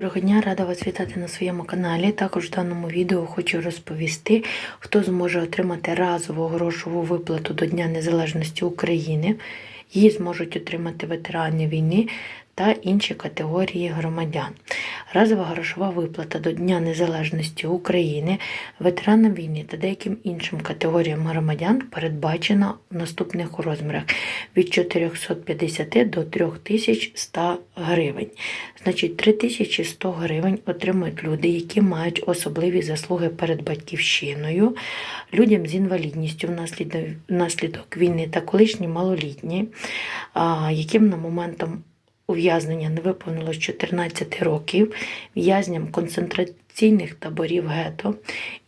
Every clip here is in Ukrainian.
Доброго дня, рада вас вітати на своєму каналі. Також в даному відео хочу розповісти, хто зможе отримати разову грошову виплату до Дня Незалежності України. Її зможуть отримати ветерани війни та інші категорії громадян. Разова грошова виплата до Дня Незалежності України ветеранам війни та деяким іншим категоріям громадян передбачена в наступних розмірах від 450 до 3100 гривень. Значить, 3100 гривень отримують люди, які мають особливі заслуги перед батьківщиною, людям з інвалідністю внаслідок, війни та колишні малолітні, яким на моментом ув'язнення не виповнилось 14 років, в'язням концентраційних таборів гето,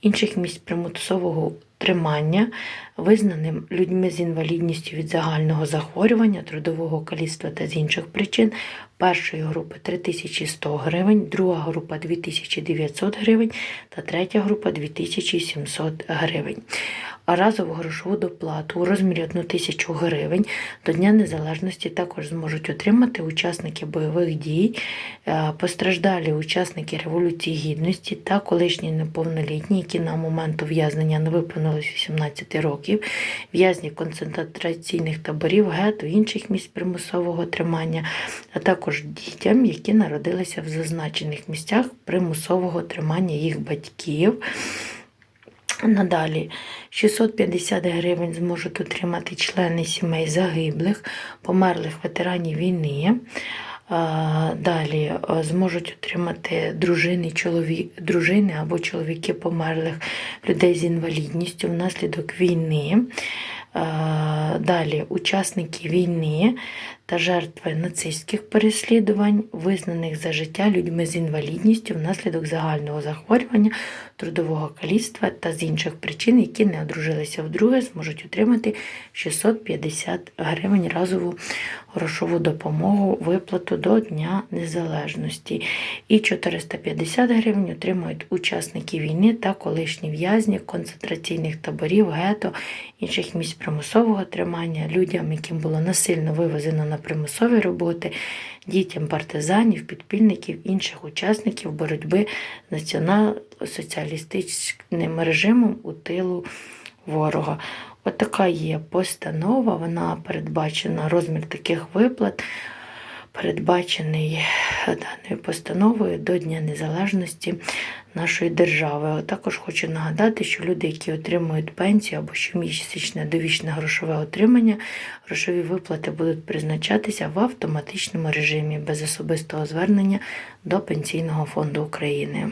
інших місць примусового тримання, визнаним людьми з інвалідністю від загального захворювання, трудового каліцтва та з інших причин, першої групи 3100 гривень, друга група 2900 гривень та третя група 2700 гривень. Разову грошову доплату у розмірі 1000 гривень до Дня Незалежності також зможуть отримати учасники бойових дій, е, постраждалі учасники Революції Гідності та колишні неповнолітні, які на момент ув'язнення не виповнилось 18 років, в'язні концентраційних таборів, гетто, інших місць примусового тримання, а також дітям, які народилися в зазначених місцях примусового тримання їх батьків. Надалі 650 гривень зможуть отримати члени сімей загиблих, померлих ветеранів війни. Далі зможуть отримати дружини, чолові... дружини або чоловіки померлих людей з інвалідністю внаслідок війни. А, Далі учасники війни та жертви нацистських переслідувань, визнаних за життя людьми з інвалідністю внаслідок загального захворювання, трудового каліцтва та з інших причин, які не одружилися вдруге, зможуть отримати 650 гривень разову грошову допомогу, виплату до Дня Незалежності. І 450 гривень отримують учасники війни та колишні в'язні концентраційних таборів, гето, інших місць примусового тримання, людям, яким було насильно вивезено на примусові роботи, дітям партизанів, підпільників, інших учасників боротьби з націонал-соціалістичним режимом у тилу ворога. От є постанова, вона передбачена розмір таких виплат, передбачений даною постановою до Дня Незалежності нашої держави. А також хочу нагадати, що люди, які отримують пенсію або щомісячне довічне грошове отримання, грошові виплати будуть призначатися в автоматичному режимі без особистого звернення до Пенсійного фонду України.